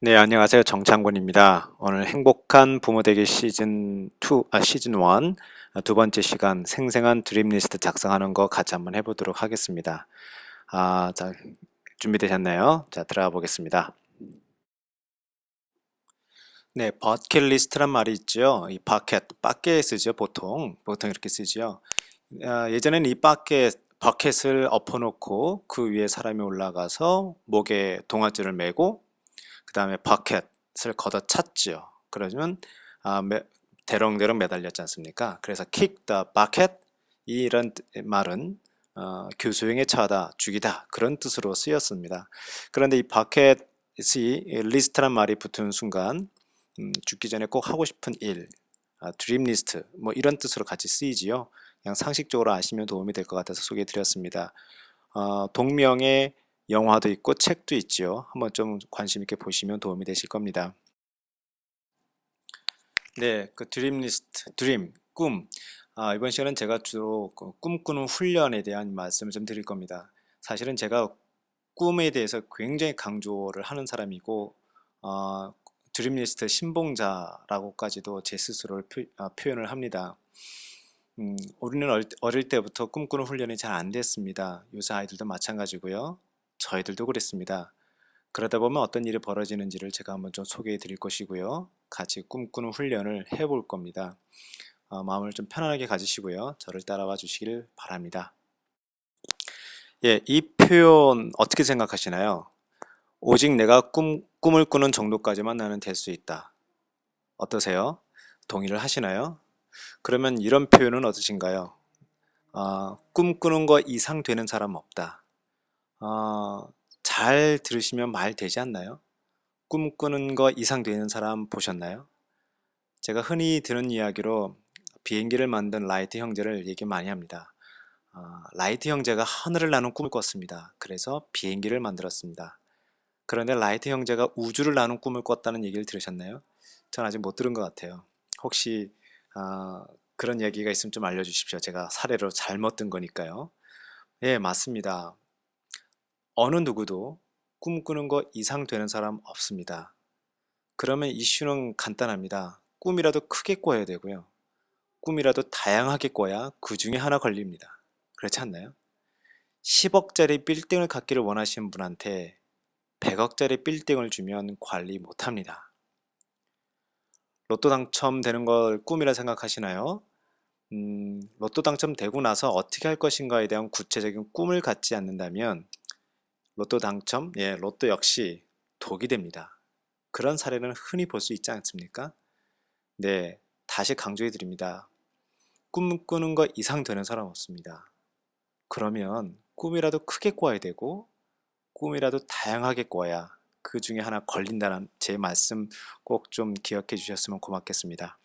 네, 안녕하세요. 정창곤입니다. 오늘 행복한 부모 되기 시즌 2, 아, 시즌 1, 아, 두 번째 시간 생생한 드림 리스트 작성하는 거 같이 한번 해보도록 하겠습니다. 아, 자, 준비되셨나요? 자, 들어가 보겠습니다. 네, 버킷리스트란 말이 있죠. 이 버켓, 밖에 쓰죠, 보통. 보통 이렇게 쓰죠. 아, 예전에는 이 버켓, 버켓을 엎어놓고 그 위에 사람이 올라가서 목에 동아줄을 메고 그 다음에 버켓을 걷어 찼지요. 그러면 아, 매- 대롱대롱 매달렸지 않습니까? 그래서 kick the bucket 이런 뜻- 말은 어, 교수형에 처하다, 죽이다 그런 뜻으로 쓰였습니다. 그런데 이 버켓이 리스트란 말이 붙은 순간 음, 죽기 전에 꼭 하고 싶은 일, 아, 드림 리스트 뭐 이런 뜻으로 같이 쓰이지요. 그냥 상식적으로 아시면 도움이 될 것 같아서 소개해 드렸습니다. 어, 동명의 영화도 있고 책도 있지요. 한번 좀 관심 있게 보시면 도움이 되실 겁니다. 네, 그 드림 리스트, 드림, 꿈. 아, 이번 시간은 제가 주로 그 꿈꾸는 훈련에 대한 말씀을 좀 드릴 겁니다. 사실은 제가 꿈에 대해서 굉장히 강조를 하는 사람이고, 어, 드림 리스트 신봉자라고까지도 제 스스로를 표, 아, 표현을 합니다. 음, 우리는 어릴, 어릴 때부터 꿈꾸는 훈련이 잘 안 됐습니다. 요새 아이들도 마찬가지고요. 저희들도 그랬습니다. 그러다 보면 어떤 일이 벌어지는지를 제가 한번 좀 소개해 드릴 것이고요. 같이 꿈꾸는 훈련을 해 볼 겁니다. 어, 마음을 좀 편안하게 가지시고요. 저를 따라와 주시길 바랍니다. 예, 이 표현 어떻게 생각하시나요? 오직 내가 꿈, 꿈을 꾸는 정도까지만 나는 될 수 있다. 어떠세요? 동의를 하시나요? 그러면 이런 표현은 어떠신가요? 아, 꿈꾸는 거 이상 되는 사람 없다. 아, 잘 들으시면 말 되지 않나요? 꿈꾸는 거 이상 되는 사람 보셨나요? 제가 흔히 드는 이야기로 비행기를 만든 라이트 형제를 얘기 많이 합니다. 아, 라이트 형제가 하늘을 나는 꿈을 꿨습니다. 그래서 비행기를 만들었습니다. 그런데 라이트 형제가 우주를 나는 꿈을 꿨다는 얘기를 들으셨나요? 전 아직 못 들은 것 같아요. 혹시 아, 그런 얘기가 있으면 좀 알려주십시오. 제가 사례로 잘못 든 거니까요. 예, 맞습니다. 어느 누구도 꿈꾸는 거 이상 되는 사람 없습니다. 그러면 이슈는 간단합니다. 꿈이라도 크게 꿔야 되고요. 꿈이라도 다양하게 꿔야 그 중에 하나 걸립니다. 그렇지 않나요? 10억짜리 빌딩을 갖기를 원하시는 분한테 100억짜리 빌딩을 주면 관리 못 합니다. 로또 당첨되는 걸 꿈이라 생각하시나요? 음, 로또 당첨되고 나서 어떻게 할 것인가에 대한 구체적인 꿈을 갖지 않는다면 로또 당첨, 예, 로또 역시 독이 됩니다. 그런 사례는 흔히 볼 수 있지 않습니까? 네, 다시 강조해 드립니다. 꿈 꾸는 것 이상 되는 사람 없습니다. 그러면 꿈이라도 크게 꿔야 되고 꿈이라도 다양하게 꿔야 그 중에 하나 걸린다는 제 말씀 꼭 좀 기억해 주셨으면 고맙겠습니다.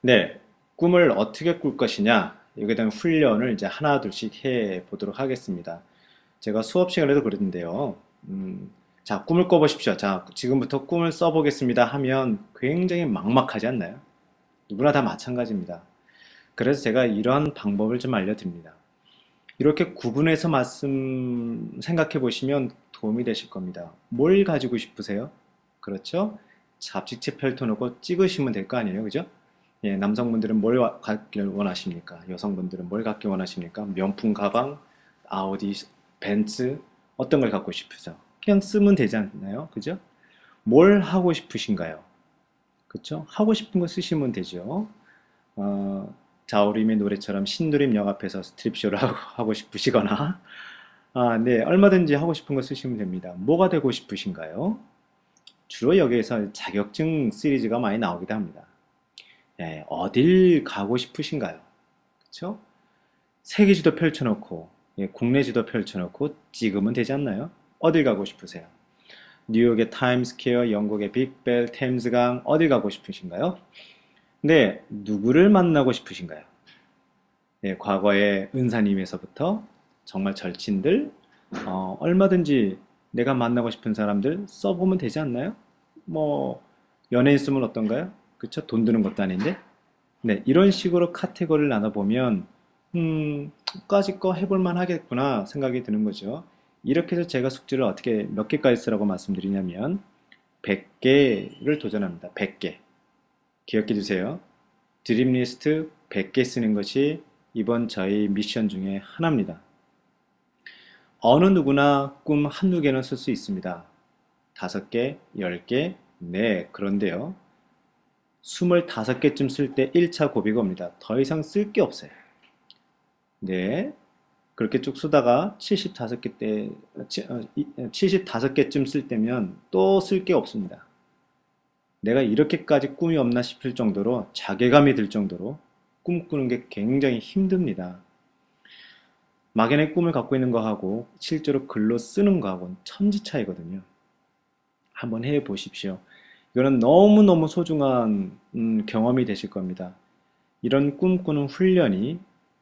네, 꿈을 어떻게 꿀 것이냐, 여기에 대한 훈련을 이제 하나 둘씩 해 보도록 하겠습니다. 제가 수업 시간에도 그랬는데요. 음, 자, 꿈을 꿔보십시오. 자, 지금부터 꿈을 써보겠습니다 하면 굉장히 막막하지 않나요? 누구나 다 마찬가지입니다. 그래서 제가 이러한 방법을 좀 알려드립니다. 이렇게 구분해서 말씀 생각해 보시면 도움이 되실 겁니다. 뭘 가지고 싶으세요? 그렇죠? 잡지책 펼쳐놓고 찍으시면 될 거 아니에요, 그죠? 예, 남성분들은 뭘 와- 갖길 원하십니까? 여성분들은 뭘 갖길 원하십니까? 명품 가방, 아우디, 벤츠, 어떤 걸 갖고 싶으세요? 그냥 쓰면 되지 않나요? 그죠? 뭘 하고 싶으신가요? 그쵸? 하고 싶은 거 쓰시면 되죠. 어, 자우림의 노래처럼 신도림 역 앞에서 스트립쇼를 하고, 하고 싶으시거나, 아, 네, 얼마든지 하고 싶은 거 쓰시면 됩니다. 뭐가 되고 싶으신가요? 주로 여기에서 자격증 시리즈가 많이 나오기도 합니다. 예, 어딜 가고 싶으신가요? 그쵸? 세계 지도 펼쳐놓고, 예, 국내 지도 펼쳐놓고 찍으면 되지 않나요? 어딜 가고 싶으세요? 뉴욕의 타임스퀘어, 영국의 빅벨, 템스강, 어딜 가고 싶으신가요? 네, 누구를 만나고 싶으신가요? 예, 과거의 은사님에서부터 정말 절친들, 어, 얼마든지 내가 만나고 싶은 사람들 써보면 되지 않나요? 뭐, 연예인 쓰면 어떤가요? 그쵸? 돈 드는 것도 아닌데? 네, 이런 식으로 카테고리를 나눠보면, 음, 까짓 거 해볼 만 하겠구나 생각이 드는 거죠. 이렇게 해서 제가 숙제를 어떻게 몇 개까지 쓰라고 말씀드리냐면 100개를 도전합니다. 100개. 기억해 두세요. 드림 리스트 100개 쓰는 것이 이번 저희 미션 중에 하나입니다. 어느 누구나 꿈 한두 개는 쓸 수 있습니다. 다섯 개, 열 개, 네, 그런데요. 25개쯤 쓸 때 1차 고비가 옵니다. 더 이상 쓸 게 없어요. 네. 그렇게 쭉 쓰다가 75개 때, 75개쯤 쓸 때면 또 쓸 게 없습니다. 내가 이렇게까지 꿈이 없나 싶을 정도로 자괴감이 들 정도로 꿈꾸는 게 굉장히 힘듭니다. 막연히 꿈을 갖고 있는 거하고 실제로 글로 쓰는 거하고는 천지 차이거든요. 한번 해 보십시오. 이거는 너무너무 소중한 음, 경험이 되실 겁니다. 이런 꿈꾸는 훈련이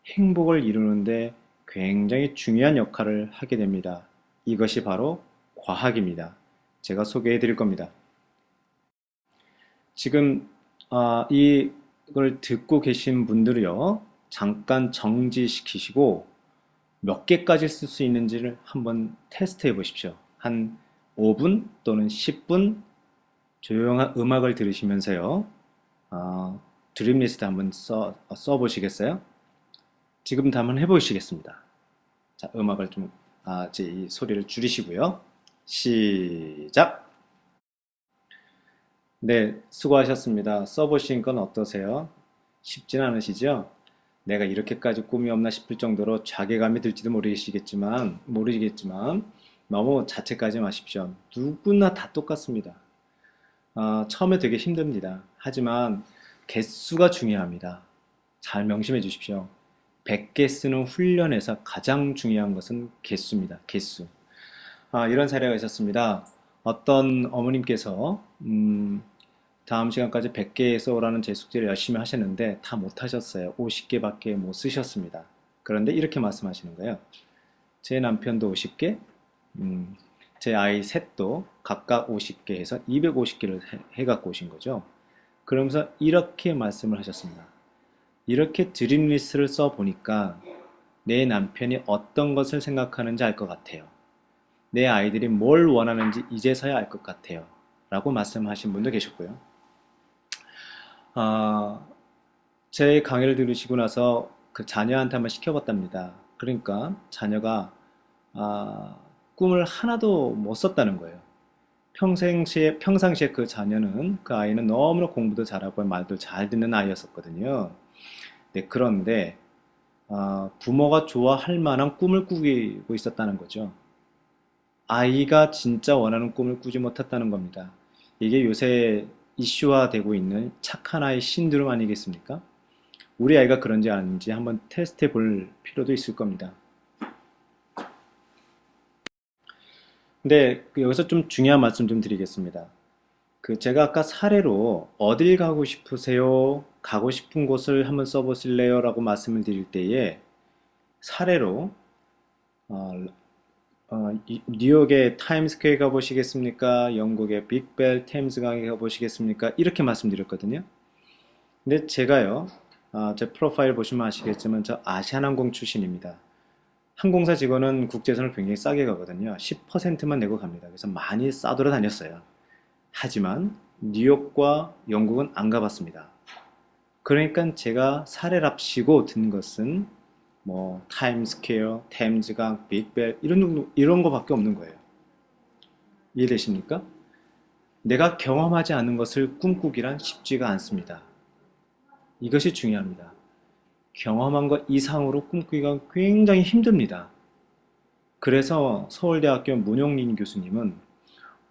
행복을 이루는데 굉장히 중요한 역할을 하게 됩니다. 이것이 바로 과학입니다. 제가 소개해 드릴 겁니다. 지금 아, 이걸 듣고 계신 분들이요. 잠깐 정지시키시고 몇 개까지 쓸 수 있는지를 한번 테스트해 보십시오. 한 5분 또는 10분 조용한 음악을 들으시면서요. 어, 드림 리스트 한번 써, 써 보시겠어요? 지금부터 한번 해보시겠습니다. 자, 음악을 좀, 아, 제이 소리를 줄이시고요. 시작! 네, 수고하셨습니다. 써보신 건 어떠세요? 쉽진 않으시죠? 내가 이렇게까지 꿈이 없나 싶을 정도로 자괴감이 들지도 모르시겠지만, 모르시겠지만, 너무 자책하지 마십시오. 누구나 다 똑같습니다. 어, 처음에 되게 힘듭니다. 하지만 개수가 중요합니다. 잘 명심해 주십시오. 100개 쓰는 훈련에서 가장 중요한 것은 개수입니다. 개수. 아, 이런 사례가 있었습니다. 어떤 어머님께서 음, 다음 시간까지 100개 써오라는 제 숙제를 열심히 하셨는데 다 못하셨어요. 50개밖에 못 쓰셨습니다. 그런데 이렇게 말씀하시는 거예요. 제 남편도 50개, 음, 제 아이 셋도 각각 50개 해서 250개를 해, 갖고 오신 거죠. 그러면서 이렇게 말씀을 하셨습니다. 이렇게 드림 리스트를 써 보니까 내 남편이 어떤 것을 생각하는지 알 것 같아요. 내 아이들이 뭘 원하는지 이제서야 알 것 같아요. 라고 말씀하신 분도 계셨고요. 아, 제 강의를 들으시고 나서 그 자녀한테 한번 시켜봤답니다. 그러니까 자녀가 아, 꿈을 하나도 못 썼다는 거예요. 평생시에, 평상시에 그 자녀는, 그 아이는 너무나 공부도 잘하고 말도 잘 듣는 아이였었거든요. 네, 그런데, 어, 부모가 좋아할 만한 꿈을 꾸고 있었다는 거죠. 아이가 진짜 원하는 꿈을 꾸지 못했다는 겁니다. 이게 요새 이슈화되고 있는 착한 아이 신드롬 아니겠습니까? 우리 아이가 그런지 아닌지 한번 테스트해 볼 필요도 있을 겁니다. 근데 그 여기서 좀 중요한 말씀 좀 드리겠습니다. 그 제가 아까 사례로 어딜 가고 싶으세요? 가고 싶은 곳을 한번 써보실래요? 라고 말씀을 드릴 때에 사례로 어, 어, 뉴욕의 타임스퀘어 가보시겠습니까? 영국의 빅벨 템스강에 가보시겠습니까? 이렇게 말씀드렸거든요. 근데 제가요, 어, 제 프로파일 보시면 아시겠지만 저 아시아나항공 출신입니다. 항공사 직원은 국제선을 굉장히 싸게 가거든요. 10%만 내고 갑니다. 그래서 많이 싸돌아 다녔어요. 하지만 뉴욕과 영국은 안 가봤습니다. 그러니까 제가 사례랍시고 든 것은 뭐 타임스퀘어, 템즈강, 빅벨 이런 이런 거밖에 없는 거예요. 이해되십니까? 내가 경험하지 않은 것을 꿈꾸기란 쉽지가 않습니다. 이것이 중요합니다. 경험한 것 이상으로 꿈꾸기가 굉장히 힘듭니다. 그래서 서울대학교 문용린 교수님은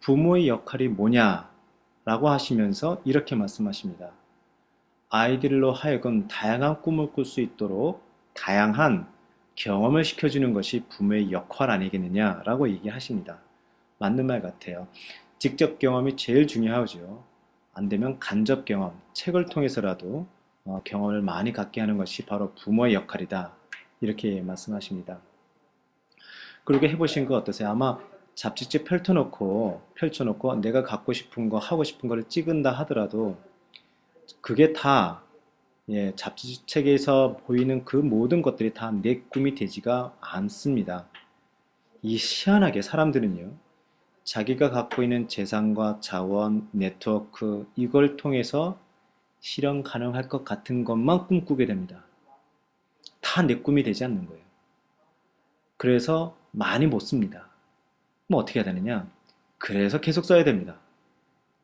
부모의 역할이 뭐냐라고 하시면서 이렇게 말씀하십니다. 아이들로 하여금 다양한 꿈을 꿀 수 있도록 다양한 경험을 시켜주는 것이 부모의 역할 아니겠느냐라고 얘기하십니다. 맞는 말 같아요. 직접 경험이 제일 중요하죠. 안 되면 간접 경험, 책을 통해서라도 어, 경험을 많이 갖게 하는 것이 바로 부모의 역할이다. 이렇게 말씀하십니다. 그렇게 해보신 거 어떠세요? 아마 잡지책 펼쳐놓고, 펼쳐놓고 내가 갖고 싶은 거, 하고 싶은 거를 찍은다 하더라도 그게 다 예, 잡지책에서 보이는 그 모든 것들이 다 내 꿈이 되지가 않습니다. 이 희한하게 사람들은요, 자기가 갖고 있는 재산과 자원, 네트워크, 이걸 통해서 실현 가능할 것 같은 것만 꿈꾸게 됩니다. 다 내 꿈이 되지 않는 거예요. 그래서 많이 못 씁니다. 뭐 어떻게 해야 되느냐? 그래서 계속 써야 됩니다.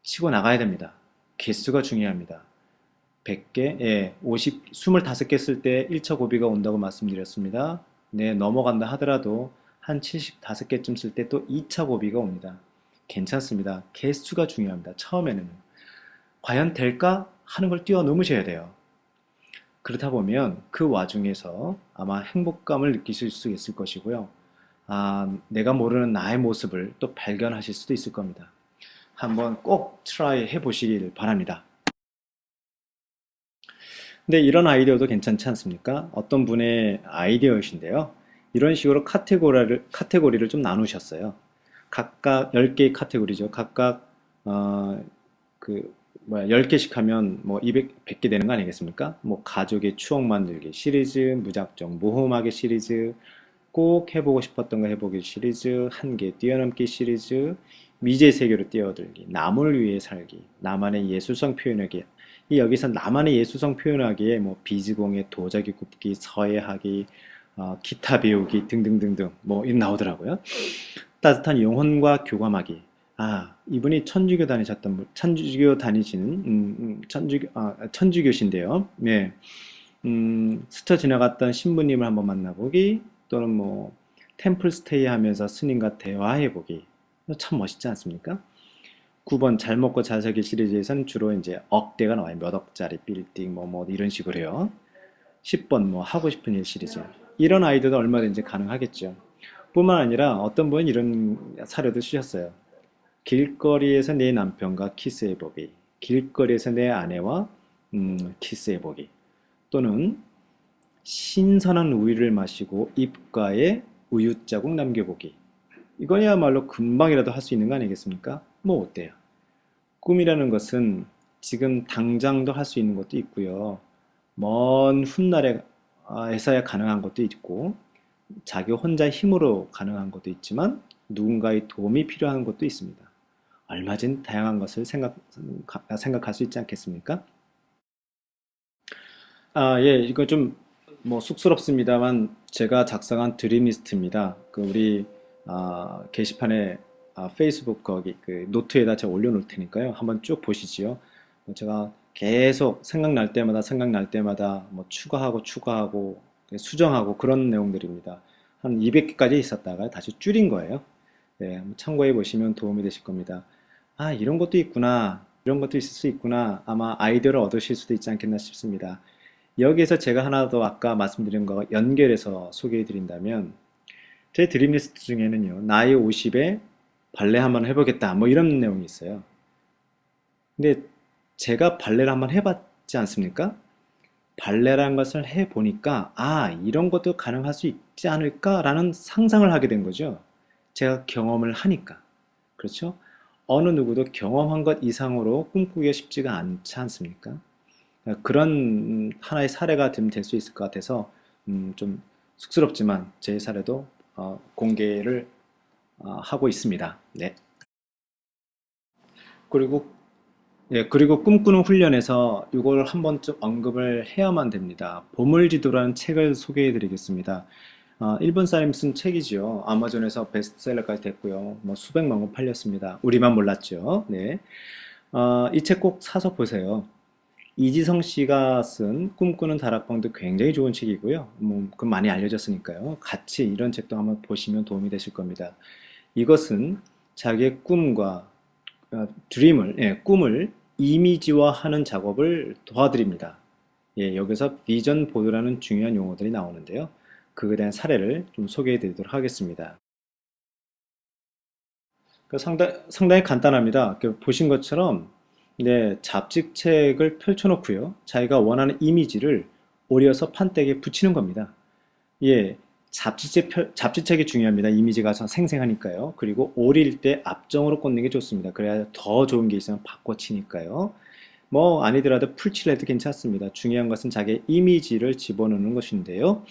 치고 나가야 됩니다. 개수가 중요합니다. 100개, 예, 50, 25개 쓸 때 1차 고비가 온다고 말씀드렸습니다. 네, 넘어간다 하더라도 한 75개쯤 쓸 때 또 2차 고비가 옵니다. 괜찮습니다. 개수가 중요합니다. 처음에는. 과연 될까? 하는 걸 뛰어넘으셔야 돼요. 그렇다 보면 그 와중에서 아마 행복감을 느끼실 수 있을 것이고요. 아, 내가 모르는 나의 모습을 또 발견하실 수도 있을 겁니다. 한번 꼭 트라이 해보시길 바랍니다. 근데 이런 아이디어도 괜찮지 않습니까? 어떤 분의 아이디어이신데요. 이런 식으로 카테고리를, 카테고리를 좀 나누셨어요. 각각 10개의 카테고리죠. 각각, 어, 그, 뭐야, 10개씩 하면 뭐 200, 100개 되는 거 아니겠습니까? 뭐 가족의 추억 만들기 시리즈, 무작정 모험하기 시리즈, 꼭 해보고 싶었던 거 해보기 시리즈, 한계 뛰어넘기 시리즈, 미제 세계로 뛰어들기, 남을 위해 살기, 나만의 예술성 표현하기. 이 여기서 나만의 예술성 표현하기에 뭐 비즈공예, 도자기 굽기, 서예하기, 어, 기타 배우기 등등등등 뭐 이런 나오더라고요. 따뜻한 영혼과 교감하기. 아, 이분이 천주교 다니셨던 분, 천주교 다니시는 음, 음, 천주교 아, 천주교신데요. 네. 음, 스쳐 지나갔던 신부님을 한번 만나보기 또는 뭐 템플 스테이 하면서 스님과 대화해보기. 참 멋있지 않습니까? 9번 잘 먹고 잘 살기 시리즈에서는 주로 이제 억대가 나와요. 몇 억짜리 빌딩 뭐 뭐 이런 식으로 해요. 10번 뭐 하고 싶은 일 시리즈. 이런 아이디어도 얼마든지 가능하겠죠. 뿐만 아니라 어떤 분은 이런 사례도 쓰셨어요. 길거리에서 내 남편과 키스해보기. 길거리에서 내 아내와 음, 키스해보기. 또는 신선한 우유를 마시고 입가에 우유 자국 남겨보기. 이거야말로 금방이라도 할 수 있는 거 아니겠습니까? 뭐 어때요? 꿈이라는 것은 지금 당장도 할 수 있는 것도 있고요. 먼 훗날에 에서야 가능한 것도 있고 자기 혼자 힘으로 가능한 것도 있지만 누군가의 도움이 필요한 것도 있습니다. 얼마든 다양한 것을 생각, 생각할 수 있지 않겠습니까? 아, 예, 이거 좀 뭐 쑥스럽습니다만 제가 작성한 드림리스트입니다. 그 우리 아, 게시판에 아, 페이스북 거기 그 노트에다 제가 올려놓을 테니까요. 한번 쭉 보시지요. 뭐 제가 계속 생각날 때마다 생각날 때마다 뭐 추가하고 추가하고 수정하고 그런 내용들입니다. 한 200개까지 있었다가 다시 줄인 거예요. 네, 참고해 보시면 도움이 되실 겁니다. 아, 이런 것도 있구나. 이런 것도 있을 수 있구나. 아마 아이디어를 얻으실 수도 있지 않겠나 싶습니다. 여기에서 제가 하나 더 아까 말씀드린 거 연결해서 소개해 드린다면 제 드림리스트 중에는요. 나이 50에 발레 한번 해보겠다. 뭐 이런 내용이 있어요. 근데 제가 발레를 한번 해봤지 않습니까? 발레라는 것을 해보니까 아 이런 것도 가능할 수 있지 않을까라는 상상을 하게 된 거죠. 제가 경험을 하니까. 그렇죠? 어느 누구도 경험한 것 이상으로 꿈꾸기가 쉽지가 않지 않습니까? 그런 하나의 사례가 될 수 있을 것 같아서 음, 좀 쑥스럽지만 제 사례도 어, 공개를 어, 하고 있습니다. 네. 그리고 예, 그리고 꿈꾸는 훈련에서 이걸 한 번쯤 언급을 해야만 됩니다. 보물지도라는 책을 소개해 드리겠습니다. 어, 일본 사람이 쓴 책이죠. 아마존에서 베스트셀러까지 됐고요. 뭐 수백만 권 팔렸습니다. 우리만 몰랐죠. 네. 어, 이 책 꼭 사서 보세요. 이지성 씨가 쓴 꿈꾸는 다락방도 굉장히 좋은 책이고요. 뭐, 그 많이 알려졌으니까요. 같이 이런 책도 한번 보시면 도움이 되실 겁니다. 이것은 자기의 꿈과 어, 드림을, 예, 꿈을 이미지화하는 작업을 도와드립니다. 예, 여기서 비전 보드라는 중요한 용어들이 나오는데요. 그에 대한 사례를 좀 소개해 드리도록 하겠습니다. 그 상당, 상당히 간단합니다. 보신 것처럼 네, 잡지책을 펼쳐놓고요. 자기가 원하는 이미지를 오려서 판때기에 붙이는 겁니다. 예, 잡지책, 펼- 잡지책이 중요합니다. 이미지가 생생하니까요. 그리고 오릴 때 앞정으로 꽂는 게 좋습니다. 그래야 더 좋은 게 있으면 바꿔치니까요. 뭐 아니더라도 풀칠해도 괜찮습니다. 중요한 것은 자기의 이미지를 집어넣는 것인데요.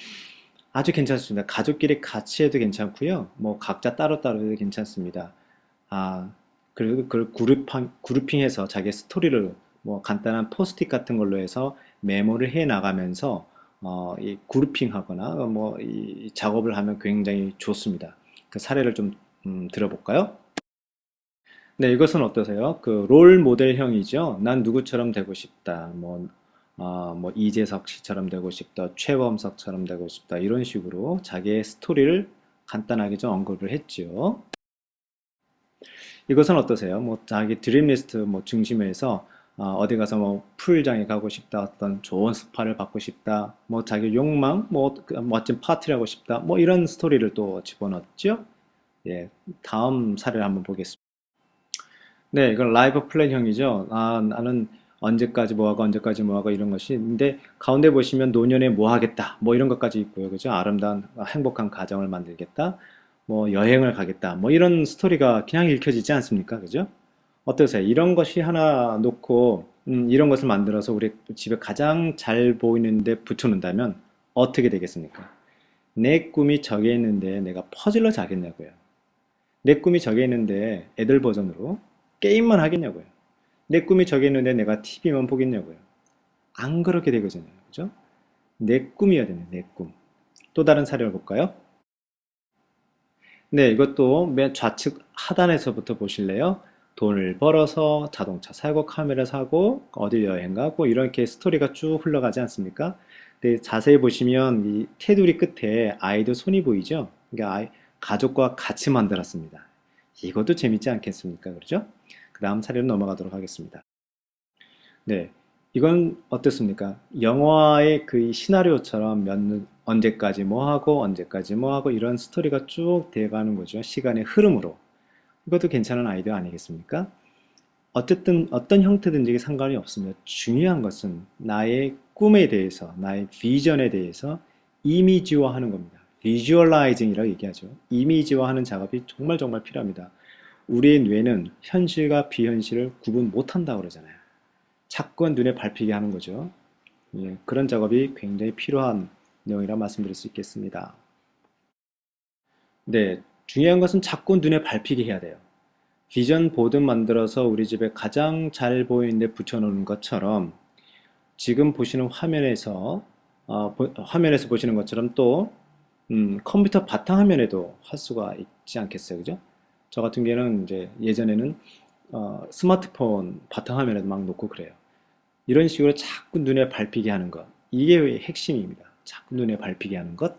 아주 괜찮습니다. 가족끼리 같이 해도 괜찮고요. 뭐 각자 따로따로 해도 괜찮습니다. 아, 그리고 그걸 그룹한, 그룹핑해서 자기 스토리를 뭐 간단한 포스트잇 같은 걸로 해서 메모를 해 나가면서 어, 이 그룹핑하거나 뭐 이 작업을 하면 굉장히 좋습니다. 그 사례를 좀 음, 들어볼까요? 네, 이것은 어떠세요? 그 롤 모델형이죠. 난 누구처럼 되고 싶다. 뭐, 아, 뭐 이재석 씨처럼 되고 싶다. 최범석처럼 되고 싶다. 이런 식으로 자기의 스토리를 간단하게 좀 언급을 했죠. 이것은 어떠세요? 뭐 자기 드림리스트 뭐 중심에서 어, 어디 가서 뭐 풀장에 가고 싶다, 어떤 좋은 스파를 받고 싶다, 뭐 자기 욕망, 뭐그 멋진 파티를 하고 싶다, 뭐 이런 스토리를 또 집어넣었죠. 예, 다음 사례를 한번 보겠습니다. 네, 이건 라이브 플랜형이죠. 아, 나는 언제까지 뭐 하고 언제까지 뭐 하고 이런 것이 있는데 가운데 보시면 노년에 뭐 하겠다, 뭐 이런 것까지 있고요. 그죠? 아름다운 행복한 가정을 만들겠다, 뭐 여행을 가겠다, 뭐 이런 스토리가 그냥 읽혀지지 않습니까? 그죠? 어떠세요? 이런 것이 하나 놓고 음, 이런 것을 만들어서 우리 집에 가장 잘 보이는데 붙여놓는다면 어떻게 되겠습니까? 내 꿈이 저게 있는데 내가 퍼즐로 자겠냐고요. 내 꿈이 저게 있는데 애들 버전으로 게임만 하겠냐고요. 내 꿈이 저게 있는데 내가 TV만 보겠냐고요. 안 그렇게 되거든요. 그죠? 내 꿈이어야 되네, 내 꿈. 또 다른 사례를 볼까요? 네, 이것도 맨 좌측 하단에서부터 보실래요? 돈을 벌어서 자동차 사고 카메라 사고 어디 여행 가고 이렇게 스토리가 쭉 흘러가지 않습니까? 근데 자세히 보시면 이 테두리 끝에 아이들 손이 보이죠? 그러니까 아이, 가족과 같이 만들었습니다. 이것도 재밌지 않겠습니까? 그렇죠? 그 다음 사례로 넘어가도록 하겠습니다. 네, 이건 어떻습니까? 영화의 그 시나리오처럼 몇, 언제까지 뭐 하고 언제까지 뭐 하고 이런 스토리가 쭉 돼가는 거죠. 시간의 흐름으로. 이것도 괜찮은 아이디어 아니겠습니까? 어쨌든 어떤 형태든지 상관이 없습니다. 중요한 것은 나의 꿈에 대해서, 나의 비전에 대해서 이미지화하는 겁니다. 비주얼라이징이라고 얘기하죠. 이미지화하는 작업이 정말 정말 필요합니다. 우리의 뇌는 현실과 비현실을 구분 못한다고 그러잖아요. 자꾸 눈에 밟히게 하는 거죠. 예, 그런 작업이 굉장히 필요한 내용이라 말씀드릴 수 있겠습니다. 네, 중요한 것은 자꾸 눈에 밟히게 해야 돼요. 비전 보드 만들어서 우리 집에 가장 잘 보이는데 붙여놓는 것처럼 지금 보시는 화면에서 어, 보, 화면에서 보시는 것처럼 또 음, 컴퓨터 바탕화면에도 할 수가 있지 않겠어요, 그죠? 저 같은 경우는 이제 예전에는 어, 스마트폰 바탕화면에도 막 놓고 그래요. 이런 식으로 자꾸 눈에 밟히게 하는 것, 이게 핵심입니다. 자꾸 눈에 밟히게 하는 것.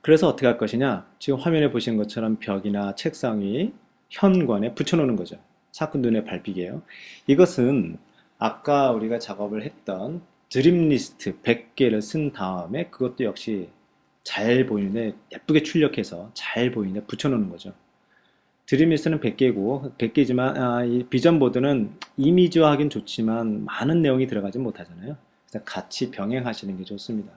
그래서 어떻게 할 것이냐? 지금 화면에 보시는 것처럼 벽이나 책상 위, 현관에 붙여놓는 거죠. 자꾸 눈에 밟히게 요. 이것은 아까 우리가 작업을 했던 드림 리스트 100개를 쓴 다음에 그것도 역시 잘 보이는데 예쁘게 출력해서 잘 보이는데 붙여놓는 거죠. 드림 리스트는 100개고 100개지만 아, 이 비전 보드는 이미지화하긴 좋지만 많은 내용이 들어가지 못하잖아요. 그래서 같이 병행하시는 게 좋습니다.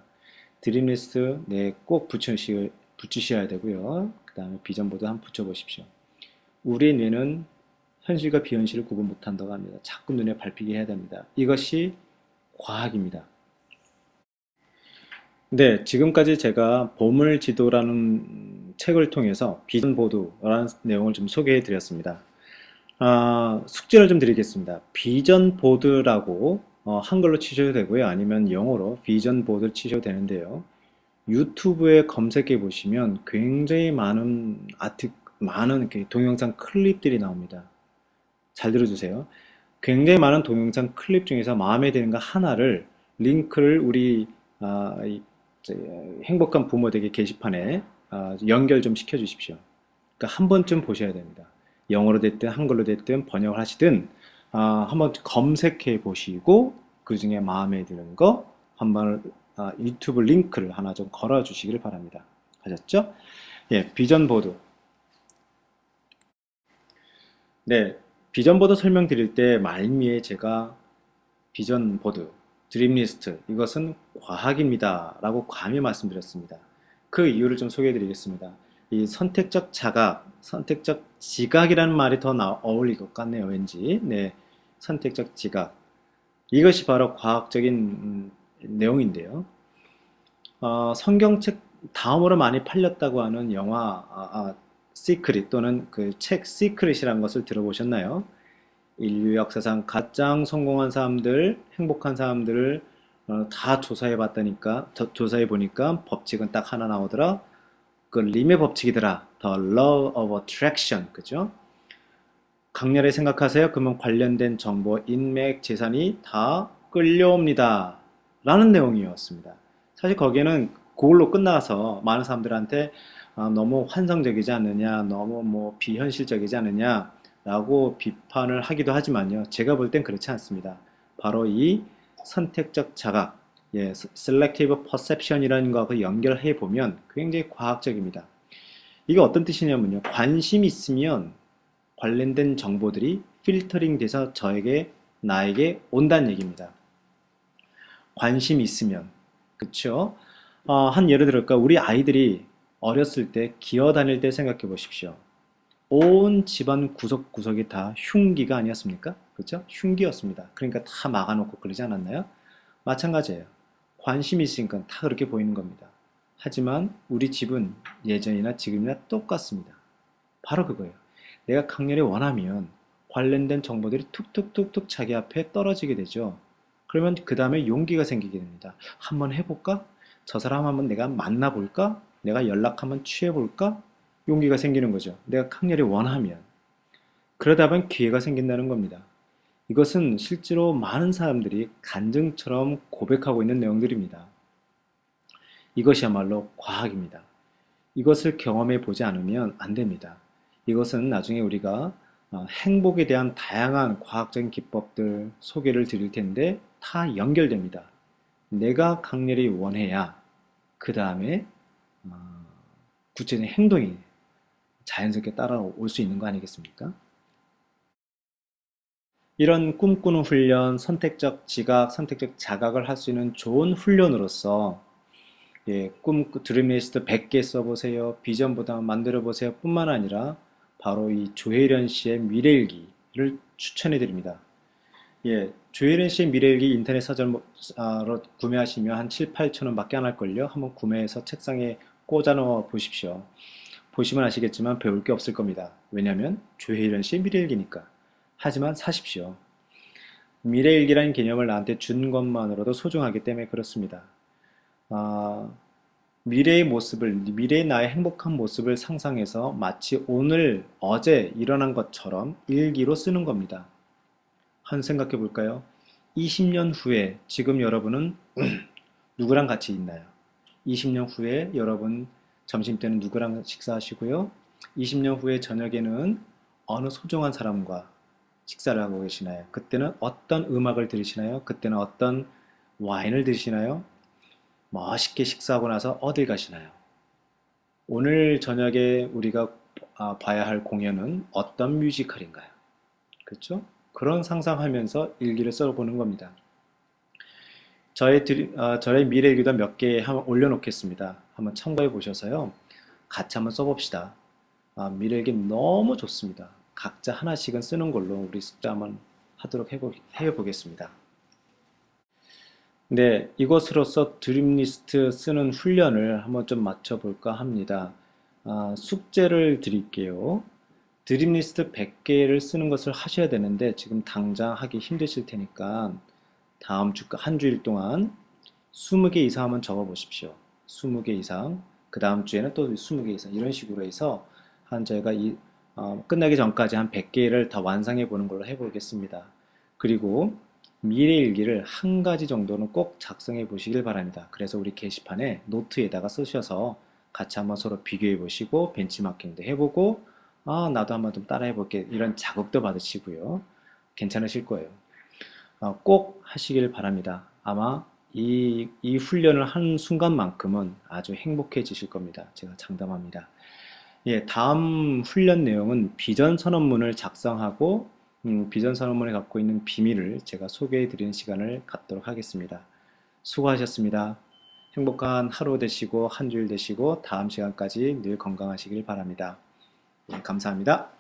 드림리스트 네, 꼭 붙이시, 붙이셔야 되고요. 그 다음에 비전 보드 한번 붙여보십시오. 우리 뇌는 현실과 비현실을 구분 못한다고 합니다. 자꾸 눈에 밟히게 해야 됩니다. 이것이 과학입니다. 네, 지금까지 제가 보물 지도라는 책을 통해서 비전 보드라는 내용을 좀 소개해 드렸습니다. 아, 숙제를 좀 드리겠습니다. 비전 보드라고 어, 한글로 치셔도 되고요. 아니면 영어로 비전 보드 치셔도 되는데요. 유튜브에 검색해 보시면 굉장히 많은 아트, 많은 동영상 클립들이 나옵니다. 잘 들어주세요. 굉장히 많은 동영상 클립 중에서 마음에 드는 거 하나를 링크를 우리 아, 이, 행복한 부모에게 게시판에 아, 연결 좀 시켜 주십시오. 그러니까 한 번쯤 보셔야 됩니다. 영어로 됐든 한글로 됐든 번역을 하시든 아, 한번 검색해 보시고 그 중에 마음에 드는 거 한번 아, 유튜브 링크를 하나 좀 걸어 주시기를 바랍니다. 하셨죠? 예, 비전 보드. 네, 비전 보드 설명드릴 때 말미에 제가 비전 보드, 드림리스트 이것은 과학입니다. 라고 감히 말씀드렸습니다. 그 이유를 좀 소개해 드리겠습니다. 이 선택적 자각, 선택적 지각이라는 말이 더 나, 어울릴 것 같네요, 왠지. 네, 선택적 지각. 이것이 바로 과학적인 음, 내용인데요. 어, 성경책 다음으로 많이 팔렸다고 하는 영화 아, 아, 시크릿 또는 그 책 시크릿이라는 것을 들어보셨나요? 인류 역사상 가장 성공한 사람들, 행복한 사람들을 어, 다 조사해 봤다니까, 조사해 보니까 법칙은 딱 하나 나오더라. 그 림의 법칙이더라. The Law of Attraction, 그죠? 강렬히 생각하세요. 그러면 관련된 정보, 인맥, 재산이 다 끌려옵니다. 라는 내용이었습니다. 사실 거기에는 그걸로 끝나서 많은 사람들한테 아, 너무 환상적이지 않느냐, 너무 뭐 비현실적이지 않느냐, 라고 비판을 하기도 하지만요. 제가 볼 땐 그렇지 않습니다. 바로 이 선택적 자각, 예, selective perception이라는 것과 연결해 보면 굉장히 과학적입니다. 이게 어떤 뜻이냐면요. 관심 있으면 관련된 정보들이 필터링 돼서 저에게, 나에게 온다는 얘기입니다. 관심 있으면. 그쵸? 어, 한 예를 들을까? 우리 아이들이 어렸을 때 기어 다닐 때 생각해 보십시오. 온 집안 구석구석이 다 흉기가 아니었습니까? 그렇죠? 흉기였습니다. 그러니까 다 막아놓고 그러지 않았나요? 마찬가지예요. 관심이 있으니까 다 그렇게 보이는 겁니다. 하지만 우리 집은 예전이나 지금이나 똑같습니다. 바로 그거예요. 내가 강렬히 원하면 관련된 정보들이 툭툭툭툭 자기 앞에 떨어지게 되죠. 그러면 그 다음에 용기가 생기게 됩니다. 한번 해볼까? 저 사람 한번 내가 만나볼까? 내가 연락 한번 취해볼까? 용기가 생기는 거죠. 내가 강렬히 원하면. 그러다 보면 기회가 생긴다는 겁니다. 이것은 실제로 많은 사람들이 간증처럼 고백하고 있는 내용들입니다. 이것이야말로 과학입니다. 이것을 경험해 보지 않으면 안 됩니다. 이것은 나중에 우리가 어, 행복에 대한 다양한 과학적인 기법들 소개를 드릴 텐데 다 연결됩니다. 내가 강렬히 원해야 그 다음에 어, 구체적인 행동이 자연스럽게 따라올 수 있는 거 아니겠습니까? 이런 꿈꾸는 훈련, 선택적 지각, 선택적 자각을 할 수 있는 좋은 훈련으로서 예, 꿈 드림리스트 100개 써보세요. 비전보다 만들어 보세요. 뿐만 아니라 바로 이 조혜련 씨의 미래일기를 추천해 드립니다. 예, 조혜련 씨의 미래일기 인터넷 서점으로 구매하시면 한 7, 8천 원밖에 안 할걸요. 한번 구매해서 책상에 꽂아 넣어 보십시오. 보시면 아시겠지만 배울 게 없을 겁니다. 왜냐하면 조혜련 씨의 미래일기니까. 하지만 사십시오. 미래일기라는 개념을 나한테 준 것만으로도 소중하기 때문에 그렇습니다. 아, 미래의 모습을, 미래의 나의 행복한 모습을 상상해서 마치 오늘, 어제 일어난 것처럼 일기로 쓰는 겁니다. 한 생각해 볼까요? 20년 후에 지금 여러분은 누구랑 같이 있나요? 20년 후에 여러분 점심 때는 누구랑 식사하시고요? 20년 후에 저녁에는 어느 소중한 사람과 식사를 하고 계시나요? 그때는 어떤 음악을 들으시나요? 그때는 어떤 와인을 드시나요? 멋있게 식사하고 나서 어딜 가시나요? 오늘 저녁에 우리가 아, 봐야 할 공연은 어떤 뮤지컬인가요? 그렇죠? 그런 상상하면서 일기를 써보는 겁니다. 저의, 어, 저의 미래일기도 몇개 올려놓겠습니다. 한번 참고해 보셔서요. 같이 한번 써봅시다. 아, 미래일기 너무 좋습니다. 각자 하나씩은 쓰는 걸로 우리 숫자 한번 하도록 해보, 해보겠습니다. 네, 이것으로서 드림리스트 쓰는 훈련을 한번 좀 맞춰볼까 합니다. 아, 숙제를 드릴게요. 드림리스트 100개를 쓰는 것을 하셔야 되는데 지금 당장 하기 힘드실 테니까 다음 주 한 주일 동안 20개 이상 한번 적어 보십시오. 20개 이상. 그 다음 주에는 또 20개 이상. 이런 식으로 해서 한 저희가 이 어, 끝나기 전까지 한 100개를 다 완성해 보는 걸로 해 보겠습니다. 그리고 미래 일기를 한 가지 정도는 꼭 작성해 보시길 바랍니다. 그래서 우리 게시판에 노트에다가 쓰셔서 같이 한번 서로 비교해 보시고 벤치마킹도 해보고 아 나도 한번 좀 따라해 볼게 이런 자극도 받으시고요. 괜찮으실 거예요. 어, 꼭 하시길 바랍니다. 아마 이, 이 훈련을 한 순간만큼은 아주 행복해지실 겁니다. 제가 장담합니다. 예, 다음 훈련 내용은 비전 선언문을 작성하고 음, 비전 선언문에 갖고 있는 비밀을 제가 소개해 드리는 시간을 갖도록 하겠습니다. 수고하셨습니다. 행복한 하루 되시고 한 주일 되시고 다음 시간까지 늘 건강하시길 바랍니다. 예, 감사합니다.